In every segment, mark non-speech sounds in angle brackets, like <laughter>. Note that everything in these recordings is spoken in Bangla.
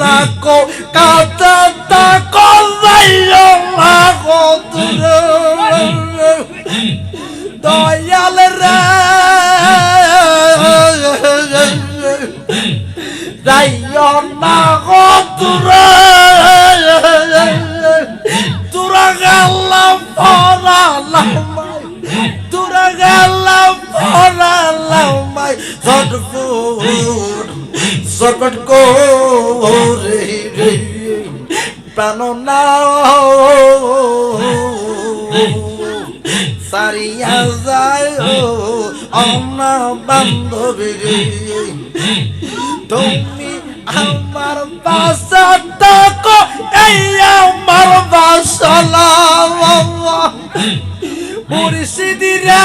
রাখো কাটা তাকো রাখো দূরে দয়াল রে যাইও না গো দূরে তোরা গেলাম পড়ালাম তোরা গেলাম পড়ালাম ছটফুট ছটফট করে রে প্রাণ নাও। সারিয়া যায় অনা বান্ধবী রে। তুমি আমার বাসা থাকো, এই আমার বাসলা মুর্শিদি রে।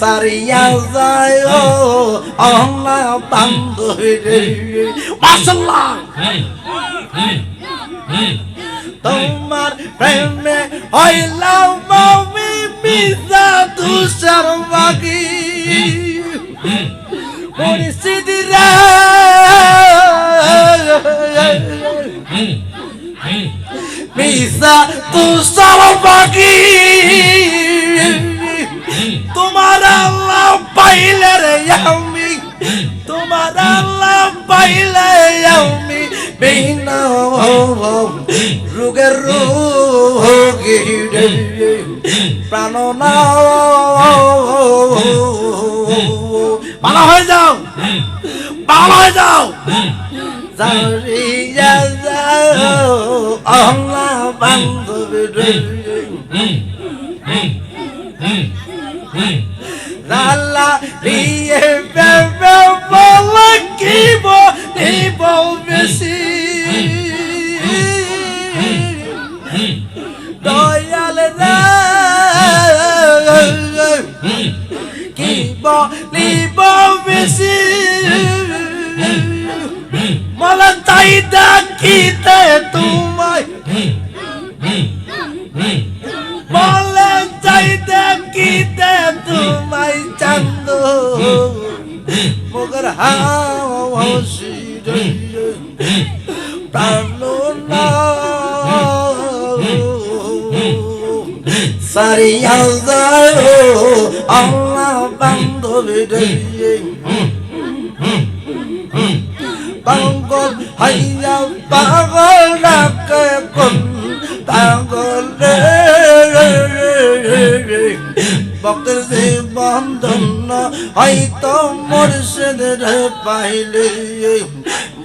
সারিয়া যায় অহনা বান্ধবী। রে মাসাল্লাহ তোমার প্রেমে হইলাম আমি মিশা তুষার বাকি পরিস্থিতি রে বিনা রোগের রোগী রে না ভালো হয়ে যাও ভালো হয়ে যাও যাও বান্ধবী তাই ডাকিতে তোমায় বলে চাইতে কিতে তোমায় চান্দ। মগর হাসি প্রাণ সারিয়া যায় আল্লাহ বান্ধবী রে পাগল হাইয়া পাগল ডাকে কোন পাগল ভক্তের যে বন্ধন হয়তো মুর্শিদ রে পাইলে।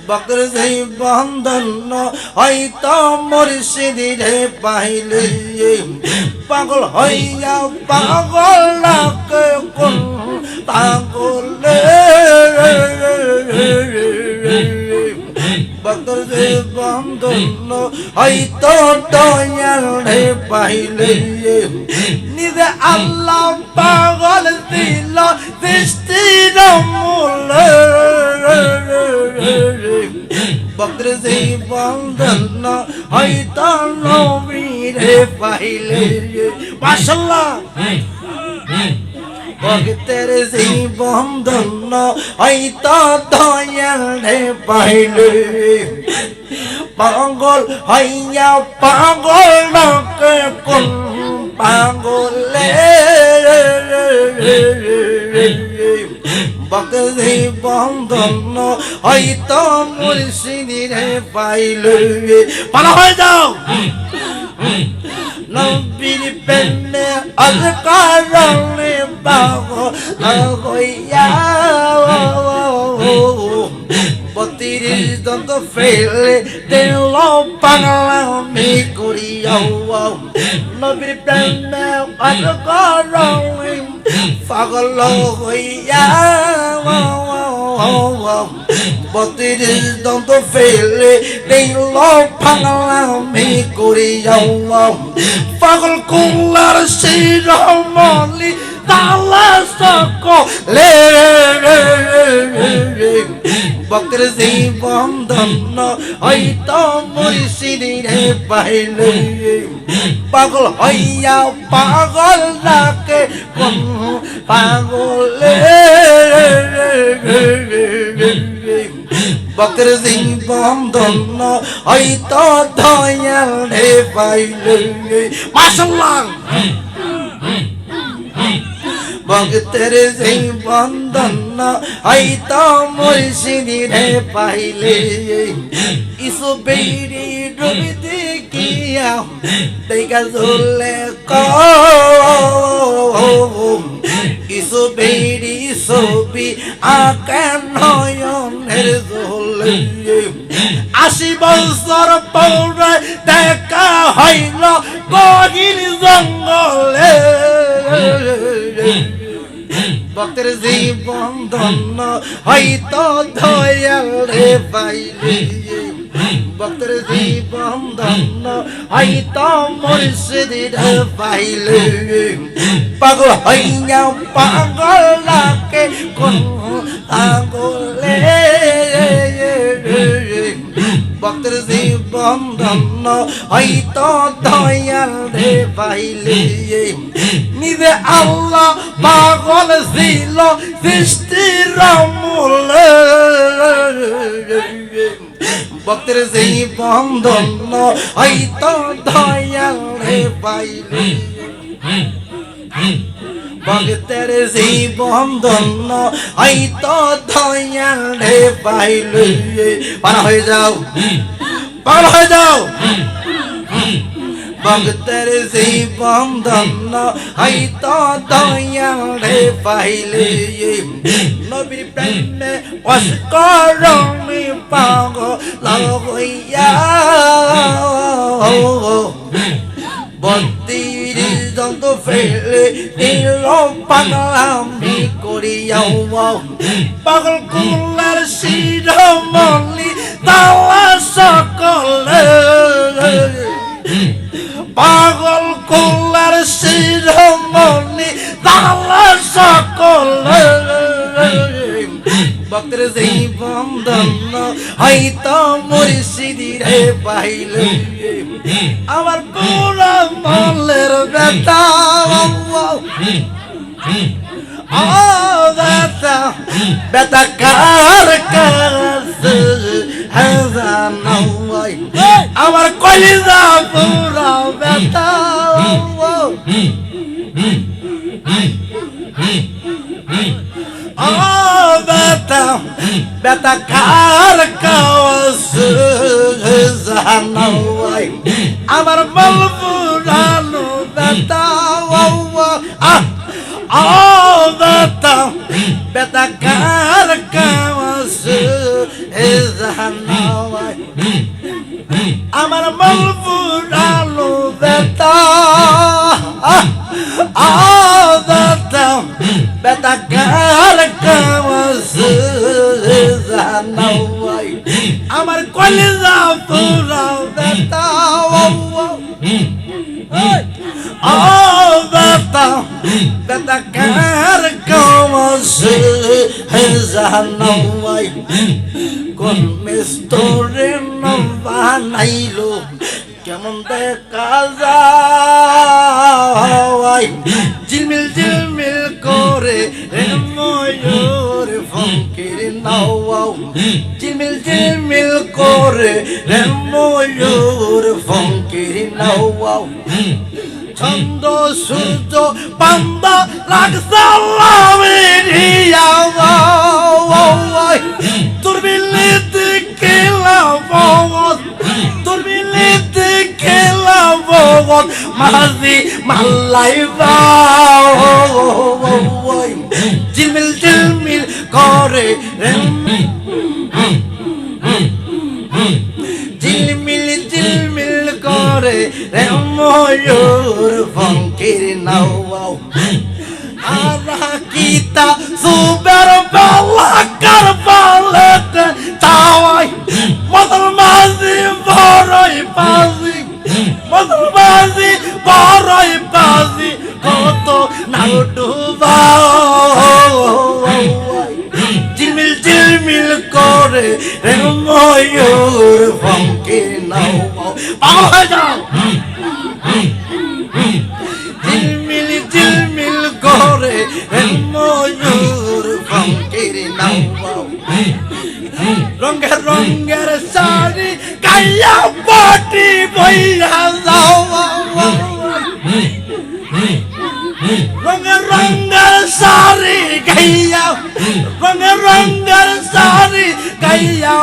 ভক্তের যে বন্ধন হয়তো মুর্শিদ রে পাইলে। পাগল হইয়া পাগল পাগল যে বন্ধন হয়তো দয়াল রে পাইলে নিজে আল্লাহ পাগল দিল, দৃষ্টির মূল। ভক্তর যে বন্ধন হয়তো নবীরে পাইলে। মাশাল্লাহ ভক্তের সেই বন্ধন হয়তো দয়াল রে পাইলে। পাগল হইয়া পাগল ডাকে কোন পাগলে সেই বন্ধন হয়তো মুর্শিদি রে পাইলে। পালা হয়ে যাও। নবীর প্রেমে অধকারণে বাবু হইয়া বত্রিশ দন্ত ফেলে দিল পাগলামি করিয়া নবীর প্রেমে অধকারণে পাগল হইয়া বত্রিশ দন্ত ফেলে দিল পাগলামি করিয়া পাগল কুলার শিরমলি তালা সকলে। ভক্তের জীবন ধন্য হয়তো মুর্শিদিনে পাইলে। পাগল হইয়া পাগল ডাকে, কোন পাগলে ভক্তের জীবন ধন্য হয়তো দয়ালে পাইলে মাসাল্লাহ ভক্তের সেই বন্ধন হয়তো মুর্শিদিরে পাইলে ইসু বেড়ি ডুবি দেখিয়া দেখা ঝুলে কিছু বেড়ি ছবি আঁকা নয়নের আশি বছর পরে দেখা হইল গহির জঙ্গলে। ভক্তের জীবন ধন্য হয়তো দয়ালে পাইলে ভক্তের জীবন ধন্য হয়তো মুর্শিদের পাইলে পাগল হইয়া পাগল লাগে কোন আগলে ভক্তের জীবন ধন্য হয়তো দয়াল রে পাইলে নিজে আল্লাহ পাগল ছিল, সৃষ্টির মূলে ভক্তের জীবন ধন্য হয়তো দয়াল রে পাইলে ভক্তের জীবন ধন্য, হয়তো দয়াল রে পাইলে। পারা হয়ে যাও। পাগল হয়ে যাও। ভক্তের জীবন ধন্য, হয়তো দয়াল রে পাইলে। নবীর প্রেমে অস্করণে পাগল হইয়া। বত্রিশ দন্ত ফেলে দিল পাগলামি করিয়াও পাগল কুলার শিরমলি তালা সকলে। পাগল কুলার শিরমলি তালা সকলে। ভক্তের জীবন ধন্য হয়তো মুর্শিদিরে পাইলে। আমার পুরা মলের বেতা ও বেতা বেতা কার কাছে? আমার কলিজা পুরা বেতা ও বেতা বেতা কার কাছে জানাই আমার বল পুরানো বেতা আহ ও বেতা বেতা কার কাছে জানাই আমার বল পুরানো বেতা জানাই আমার কলিজা পুরা বেতা ও বেতা বেতা কার কাছে জানাই কোন মিস্তরে বানাইলো কেমন দেখা যায়? ঝিলমিল ঝিলমিল করে ময়ূর ফঙ্কির নাও ঝিলমিল ঝিলমিল করে ময়ূর ফঙ্কির নাও ছন্দ, সূর্য পান্দা লাগসালামের তুরবিলিতে খেলাবত তুরবিলিতে খেলাবত মাঝি মাল্লাই ঝিলমিল ঝিলমিল করে ঝিলমিল ময়ূর <laughs> ভঙ্গির নাও আরা গীতা সুবের বেলা কারবালেতে তাওয়াই। মুসলমানি বড়ই পাজি মুসলমানি বড়ই পাজি কত নাও ডুবাও। জিমিল ঝিলমিল করে রে ময়ূর ভঙ্গির নাও পাওয়া যাও ময়ূর নাও রঙের রঙের শাড়ি কাইয়া পাটি বইয়া যাও। রঙের রঙের শাড়ি গাইয়া রঙের রঙের শাড়ি গাইয়া